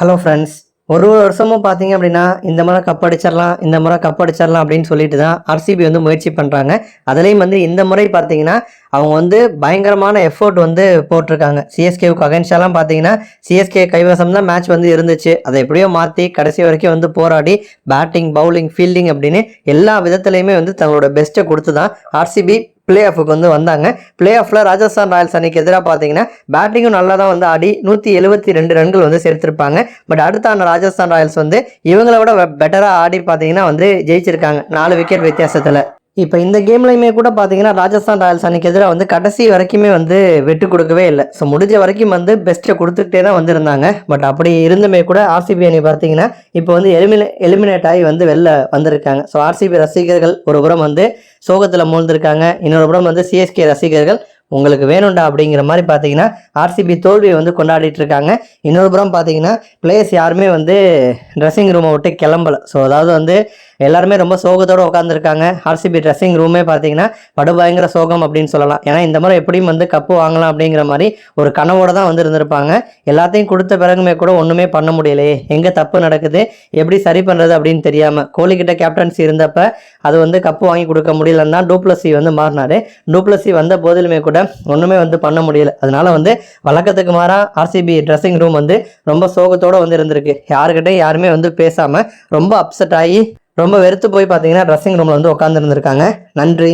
Hello friends ஒரு ஒரு வருஷமும் பார்த்தீங்க அப்படின்னா இந்த முறை கப் அடிச்சிடலாம் இந்த முறை கப் அடிச்சிடலாம் அப்படின்னு சொல்லிட்டு தான் ஆர்சிபி வந்து முயற்சி பண்ணுறாங்க அதுலேயும் வந்து இந்த முறை பார்த்தீங்கன்னா அவங்க வந்து பயங்கரமான எஃபோர்ட் வந்து போட்டிருக்காங்க. சிஎஸ்கேவுக்கு அகேன்ஸ்டாலாம் பார்த்தீங்கன்னா சிஎஸ்கே கைவசம் தான் மேட்ச் வந்து இருந்துச்சு. அதை எப்படியோ மாற்றி கடைசி வரைக்கும் வந்து போராடி பேட்டிங் பவுலிங் ஃபீல்டிங் அப்படின்னு எல்லா விதத்துலையுமே வந்து தங்களோட பெஸ்ட்டை கொடுத்து தான் ஆர்சிபி பிளே ஆஃபுக்கு வந்து வந்தாங்க. பிளே ஆஃபில் ராஜஸ்தான் ராயல்ஸ் அன்னைக்கு எதிராக பார்த்தீங்கன்னா பேட்டிங்கும் நல்லா தான் வந்து ஆடி நூற்றி எழுபத்தி ரெண்டு ரன்கள் வந்து சேர்த்திருப்பாங்க. பட் அடுத்த ஆண்டு ராஜஸ்தான் ராயல்ஸ் வந்து இவங்கள விட பெட்டராக ஆடி பார்த்தீங்கன்னா வந்து ஜெயிச்சிருக்காங்க. நாலு விக்கெட் வித்தியாசத்தில். இப்போ இந்த கேம்லையுமே கூட பார்த்தீங்கன்னா ராஜஸ்தான் ராயல்ஸ் அன்னைக்கு எதிராக வந்து கடைசி வரைக்குமே வந்து வெட்டு கொடுக்கவே இல்லை. ஸோ முடிஞ்ச வரைக்கும் வந்து பெஸ்ட்டை கொடுத்துக்கிட்டே தான் வந்திருந்தாங்க. பட் அப்படி இருந்துமே கூட ஆர்சிபி அணி பார்த்தீங்கன்னா இப்போ வந்து எலிமினே எலிமினேட் ஆகி வந்து வெளில வந்திருக்காங்க. ஸோ ஆர்சிபி ரசிகர்கள் ஒரு புறம் வந்து சோகத்தில் மூழ்ந்திருக்காங்க. இன்னொரு படம் வந்து சிஎஸ்கே ரசிகர்கள் உங்களுக்கு வேணும்டா அப்படிங்கிற மாதிரி பார்த்தீங்கன்னா ஆர்சிபி தோல்வியை வந்து கொண்டாடிட்டு இருக்காங்க. இன்னொரு புறம் பார்த்தீங்கன்னா பிளேயர்ஸ் யாருமே வந்து ட்ரெஸ்ஸிங் ரூமை விட்டு கிளம்பல. ஸோ அதாவது வந்து எல்லாருமே ரொம்ப சோகத்தோடு உட்காந்துருக்காங்க ஆர்சிபி ட்ரெஸ்ஸிங் ரூமே பார்த்தீங்கன்னா படுபயங்கர சோகம் அப்படின்னு சொல்லலாம். ஏன்னா இந்த முறை எப்படியும் வந்து கப்பு வாங்கலாம் அப்படிங்கிற மாதிரி ஒரு கனவோடு தான் வந்து இருந்திருப்பாங்க. எல்லாத்தையும் கொடுத்த பிறகுமே கூட ஒன்றுமே பண்ண முடியலையே. எங்கே தப்பு நடக்குது? எப்படி சரி பண்ணுறது அப்படின்னு தெரியாமல் கோலிக்கிட்ட கேப்டன்சி இருந்தப்ப அது வந்து கப்பு வாங்கி கொடுக்க முடியலன்னா தான் டூப்ளசி வந்து மாறினாரு. டூப்ளசி வந்த போதிலுமே கூட ஒன்றுமே வந்து பண்ண முடியல. அதனால வந்து வழக்கத்துக்கு மாறாக ஆர்சிபி ட்ரெஸ்ஸிங் ரூம் வந்து ரொம்ப சோகத்தோடு வந்து இருந்திருக்கு. யாருக்கிட்டையும் யாருமே வந்து பேசாமல் ரொம்ப அப்செட் ஆகி ரொம்ப வெறுத்து போய் பார்த்தீங்கன்னா ட்ரெஸ்ஸிங் ரூமில் வந்து உட்காந்துருந்துருக்காங்க நன்றி.